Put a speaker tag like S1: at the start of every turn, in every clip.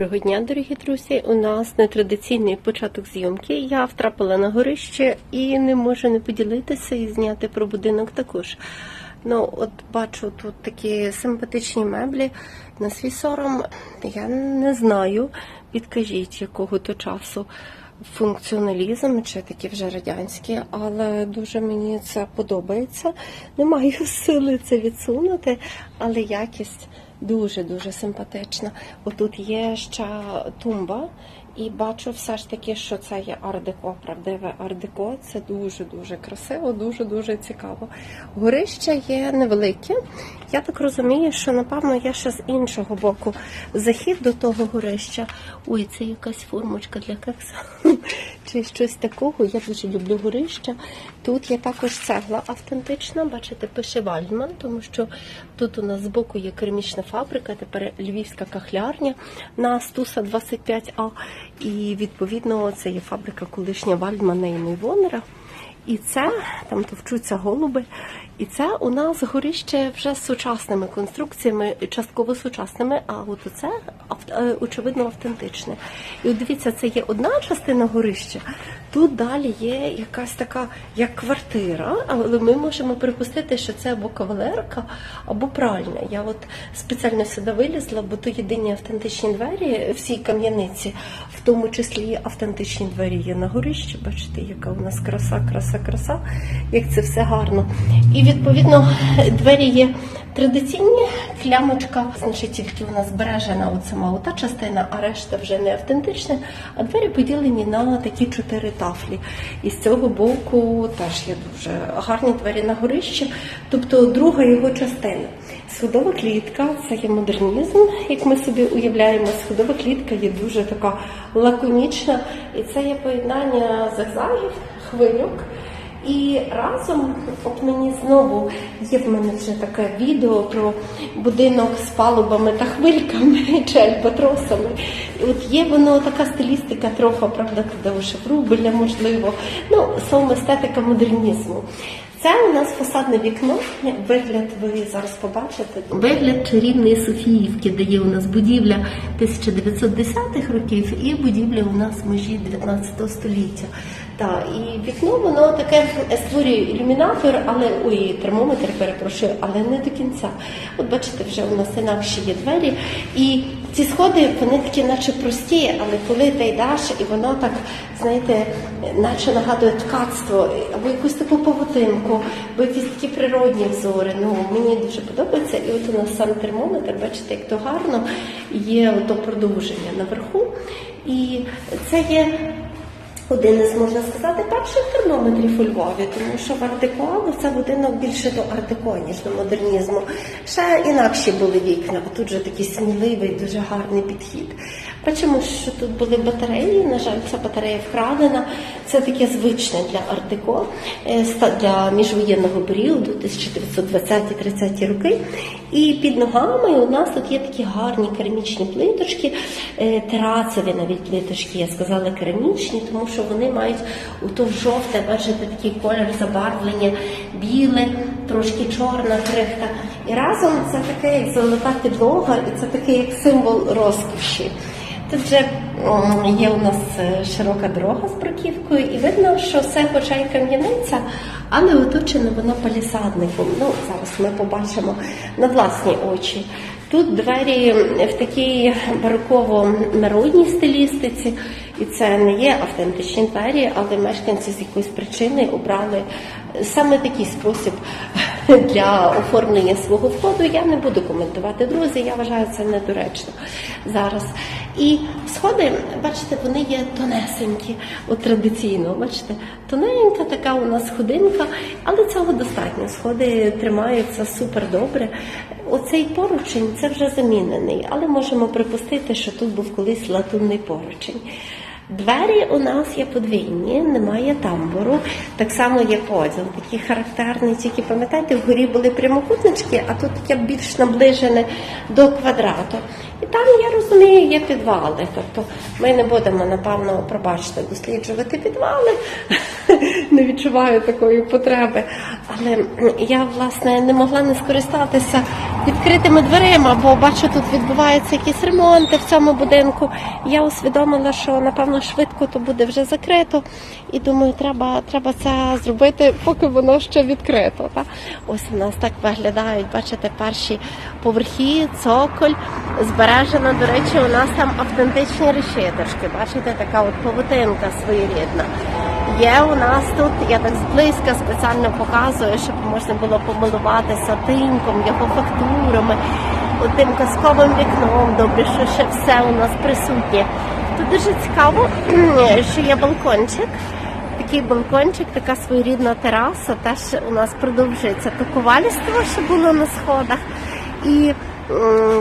S1: Доброго дня, дорогі друзі. У нас нетрадиційний початок зйомки. Я втрапила на горище і не можу не поділитися і зняти про будинок також. Ну, от бачу тут такі симпатичні меблі на свій сором. Я не знаю, підкажіть, якого то часу функціоналізм чи такі вже радянські, але дуже мені це подобається. Не маю сили це відсунути, але якість дуже-дуже симпатична. Отут є ще тумба, і бачу все ж таки, що це є ардеко, правдиве ардеко. Це дуже-дуже красиво, дуже-дуже цікаво. Горище є невелике. Я так розумію, що напевно я ще з іншого боку захід до того горища. Ой, це якась формочка для кекса чи щось такого. Я дуже люблю горища. Тут є також цегла автентична. Бачите, пише Вальдман, тому що тут у нас збоку є керамічна фабрика, тепер львівська кахлярня на Стуса 25А. І відповідно це є фабрика колишня Вальдмана і Нейвонера. І це там товчуться голуби. І це у нас горище вже з сучасними конструкціями, частково сучасними, а от це очевидно автентичне. І от дивіться, це є одна частина горища. Тут далі є якась така як квартира, але ми можемо припустити, що це або кавалерка, або пральня. Я от спеціально сюди вилізла, бо то єдині автентичні двері в цій кам'яниці, в тому числі автентичні двері є на горищі. Бачите, яка у нас краса, краса, краса, як це все гарно. І відповідно двері є традиційні, клямочка, значить, тільки у збережена от сама ота частина, а решта вже не автентична. А двері поділені на такі чотири тафлі. І з цього боку теж є дуже гарні двері на горище, тобто друга його частина. Сходова клітка це є модернізм, як ми собі уявляємо. Сходова клітка є дуже така лаконічна, і це є поєднання зигзагів, хвилюк. І разом, от мені знову є в мене вже таке відео про будинок з палубами та хвильками чи альбатросами. І от є воно така стилістика, трохи, правда, туди Шефрубеля, можливо, ну, саме естетика модернізму. Це у нас фасадне вікно. Вигляд ви зараз побачите. Вигляд чарівної Софіївки, де є у нас будівля 1910-х років і будівля у нас межі 19 століття. Так, і вікно воно таке створює ілюмінатор, але ой, термометр перепрошую, але не до кінця. От бачите, вже у нас інакші є двері. І ці сходи вони такі, наче прості, але коли ти йдеш, і воно так, знаєте, наче нагадує ткацтво, або якусь таку павутинку, або якісь такі природні взори. Ну мені дуже подобається. І от у нас сам термометр, бачите, як то гарно є то продовження наверху. І це є. Один із, можна сказати, перших термометрів у Львові, тому що в артеко ну, це будинок більше до артеко, ніж до модернізму. Ще інакші були вікна, а тут же такий сміливий, дуже гарний підхід. Бачимо, що тут були батареї. На жаль, ця батарея вкрадена. Це таке звичне для артеко для міжвоєнного періоду, 1920-30 роки. І під ногами у нас тут є такі гарні керамічні плиточки, терацеві навіть плиточки, я сказала керамічні, тому що вони мають у то жовте, бачите, такий колір забарвлення, біле, трошки чорна крихта. І разом це таке, як золота підлога, і це такий як символ розкоші. Тут вже є у нас е, широка дорога з бруківкою, і видно, що все хоча й кам'яниця, але оточено воно палісадником. Ну, зараз ми побачимо на власні очі. Тут двері в такій бароково-народній стилістиці, і це не є автентичні двері, але мешканці з якоїсь причини обрали саме такий спосіб для оформлення свого входу. Я не буду коментувати, друзі. Я вважаю це недоречно зараз. І сходи, бачите, вони є тонесенькі, от традиційно, бачите, тоненька така у нас сходинка, але цього достатньо. Сходи тримаються супер добре. Оцей поручень це вже замінений, але можемо припустити, що тут був колись латунний поручень. Двері у нас є подвійні, немає тамбуру. Так само є поділ, такий характерний, тільки пам'ятаєте, вгорі були прямокутнички, а тут таке більш наближене до квадрату. І там, я розумію, є підвали. Тобто ми не будемо, напевно, пробачте, досліджувати підвали. Не відчуваю такої потреби. Але я, власне, не могла не скористатися відкритими дверима, бо бачу, тут відбуваються якісь ремонти в цьому будинку. Я усвідомила, що напевно швидко то буде вже закрито. І думаю, треба, треба це зробити, поки воно ще відкрито. Та? Ось у нас так виглядають, бачите, перші поверхи, цоколь. Збережено, до речі, у нас там автентичні решеточки. Бачите, така от павутинка своєрідна. Є у нас тут, я так зблизька спеціально показую, щоб можна було помилуватися тиньком, його фактурами, тим казковим вікном. Добре, що ще все у нас присутнє. Тут дуже цікаво, що є балкончик. Такий балкончик, така своєрідна тераса, теж у нас продовжується то ковальство, що було на сходах. І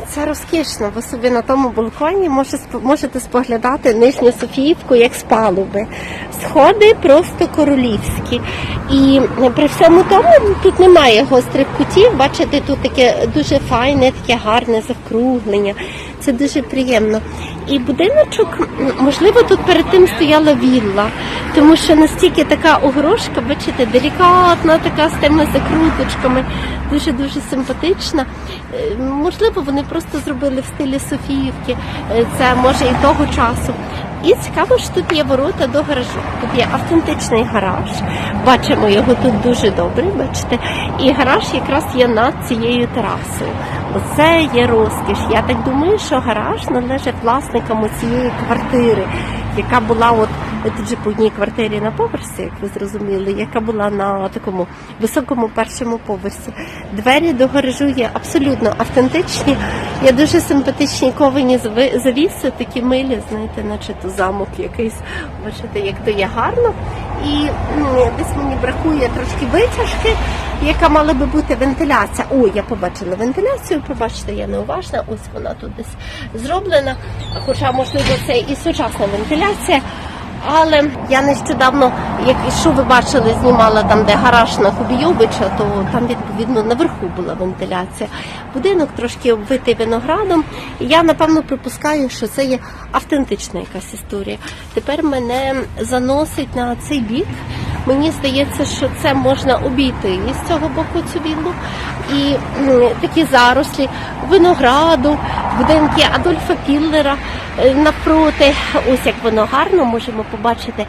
S1: це розкішно. Ви собі на тому балконі можете споглядати нижню Софіївку як з палуби. Сходи просто королівські. І при всьому тому тут немає гострих кутів. Бачите, тут таке дуже файне, таке гарне закруглення. Це дуже приємно. І будиночок, можливо, тут перед тим стояла вілла, тому що настільки така огрошка, бачите, делікатна, така з тими закруточками, дуже дуже симпатична. Е, Можливо, вони просто зробили в стилі Софіївки. Е, Це може і того часу. І цікаво, що тут є ворота до гаражу. Тут є автентичний гараж. Бачимо його тут дуже добре, бачите. І гараж якраз є над цією терасою. Оце є розкіш. Я так думаю, що гараж належить власникам цієї квартири, яка була от тут же по одній квартирі на поверсі, як ви зрозуміли, яка була на такому високому першому поверсі. Двері до гаражу є абсолютно автентичні. Є дуже симпатичні ковані завіси, такі милі, знаєте, наче то замок якийсь. Бачите, як то є гарно. І десь мені бракує трошки витяжки, яка мала би бути вентиляція. О, я побачила вентиляцію, пробачте, я неуважна. Ось вона тут десь зроблена. Хоча, можливо, це і сучасна вентиляція. Але я нещодавно, як що ви бачили, знімала там, де гараж на Кубійовича, то там відповідно наверху була вентиляція. Будинок трошки обвитий виноградом. Я напевно припускаю, що це є автентична якась історія. Тепер мене заносить на цей бік. Мені здається, що це можна обійти з цього боку цю віллу. І такі зарослі винограду, будинки Адольфа Піллера е, навпроти. Ось як воно гарно, можемо побачити,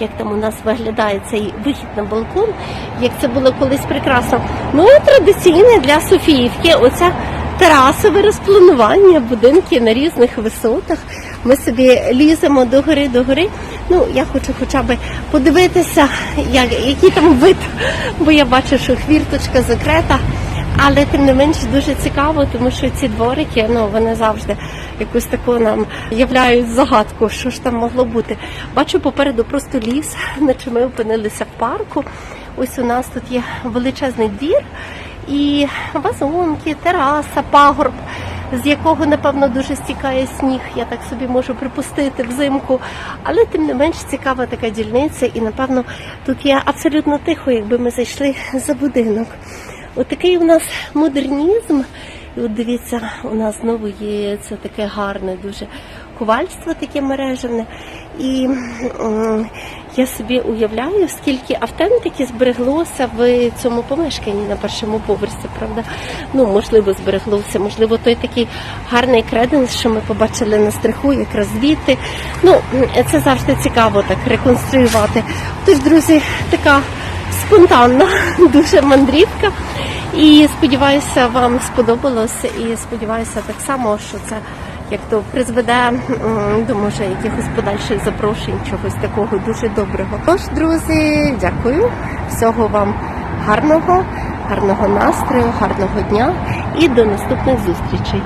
S1: як там у нас виглядає цей вихід на балкон, як це було колись прекрасно. Ну і традиційне для Софіївки, оця терасове розпланування, будинки на різних висотах. Ми собі ліземо до гори, до гори. Ну, я хочу хоча б подивитися, як, який там вид, бо я бачу, що хвірточка закрита. Але тим не менш дуже цікаво, тому що ці дворики, ну вони завжди якусь таку нам являють загадку, що ж там могло бути. Бачу попереду просто ліс, наче ми опинилися в парку. Ось у нас тут є величезний двір і вазонки, тераса, пагорб, з якого, напевно, дуже стікає сніг. Я так собі можу припустити взимку. Але тим не менш цікава така дільниця, і напевно тут є абсолютно тихо, якби ми зайшли за будинок. Отакий у нас модернізм. І от дивіться, у нас знову є це таке гарне, дуже ковальство таке мережевне. І я собі уявляю, скільки автентики збереглося в цьому помешканні на першому поверсі, правда? Ну, можливо, збереглося, можливо, той такий гарний креденс, що ми побачили на стриху, якраз звідти. Ну, це завжди цікаво так реконструювати. Тож, друзі, така спонтанна, дуже мандрівка. І сподіваюся, вам сподобалося. І сподіваюся так само, що це як то призведе до може якихось подальших запрошень, чогось такого дуже доброго. Тож, друзі, дякую. Всього вам гарного, гарного настрою, гарного дня і до наступних зустрічей.